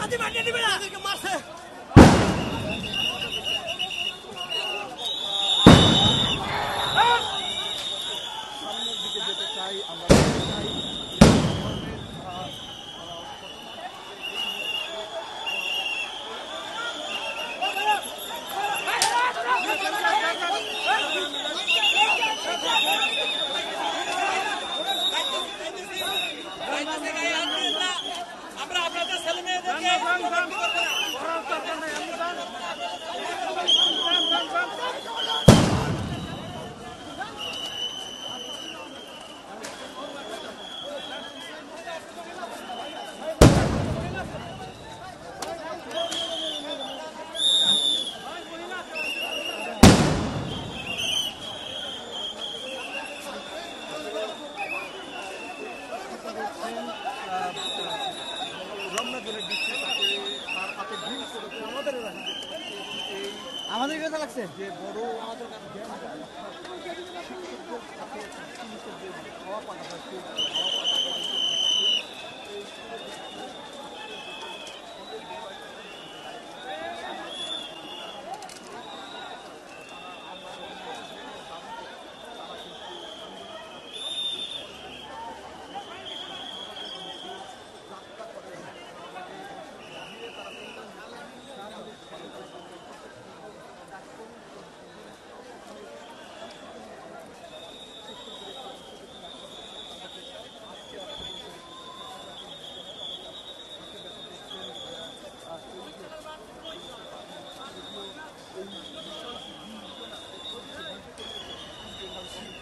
¡Hadi ben yeni bir দিচ্ছে তাকে তার হাতে ভুল করে আমাদের আমাদের লাগছে? যে বড় আমাদের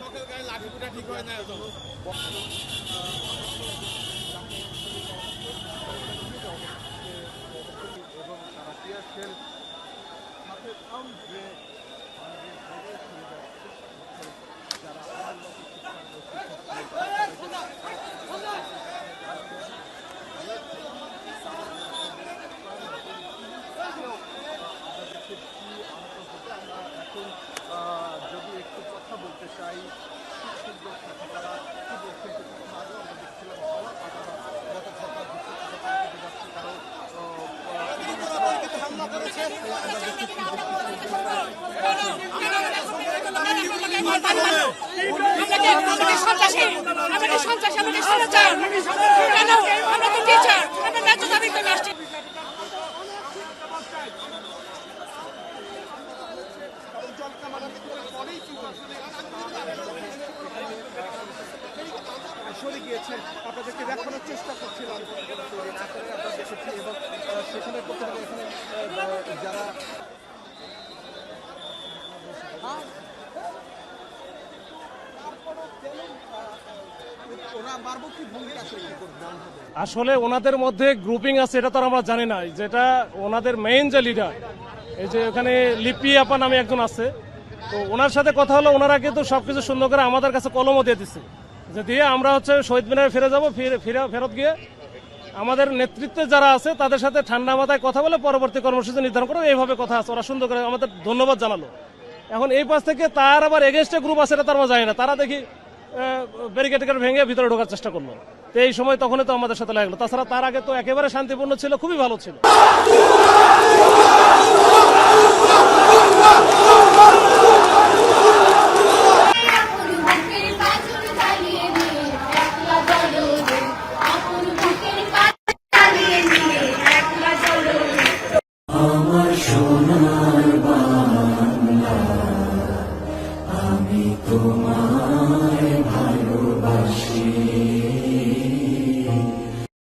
লোকের গায়ে লাঠি পিঠা ঠিক হয় না এত। এবং তারা টিয়ার সেল সাথে ব্যবসায়ী সুন্দর তারা কি বলছে আগে আমরা দেখছিলাম টিচার আমরা দাবি করে আসছি। যারা ওরা মারবো ভঙ্গি আসলে কি করবে আসলে ওনাদের মধ্যে গ্রুপিং আছে, এটা তো আমরা জানি না। যেটা ওনাদের মেইন যে লিডার এই যে এখানে লিপি আপা নামে একজন আছে। তো ওনার সাথে কথা হলো, ওনারা কিন্তু সবকিছু সুন্দর করে আমাদের কাছে কলমও দিয়ে দিচ্ছে যে দিয়ে আমরা হচ্ছে শহীদ মিনারে ফিরে যাব, ফিরে ফিরে, ফেরত গিয়ে আমাদের নেতৃত্বে যারা আছে, তাদের সাথে ঠান্ডা মাথায় কথা বলে পরবর্তী কর্মসূচি নির্ধারণ করে এইভাবে কথা আছে। ওরা সুন্দর করে আমাদের ধন্যবাদ জানালো। এখন এই পাশ থেকে তার আবার এগেনস্টে গ্রুপ আছে এটা তো আমরা জানি না। তারা দেখি ব্যারিকেড ভেঙে ভিতরে ঢোকার চেষ্টা করল। তো এই সময় তখনই তো আমাদের সাথে লাগল। তাছাড়া তার আগে তো একেবারে শান্তিপূর্ণ ছিল, খুবই ভালো ছিল।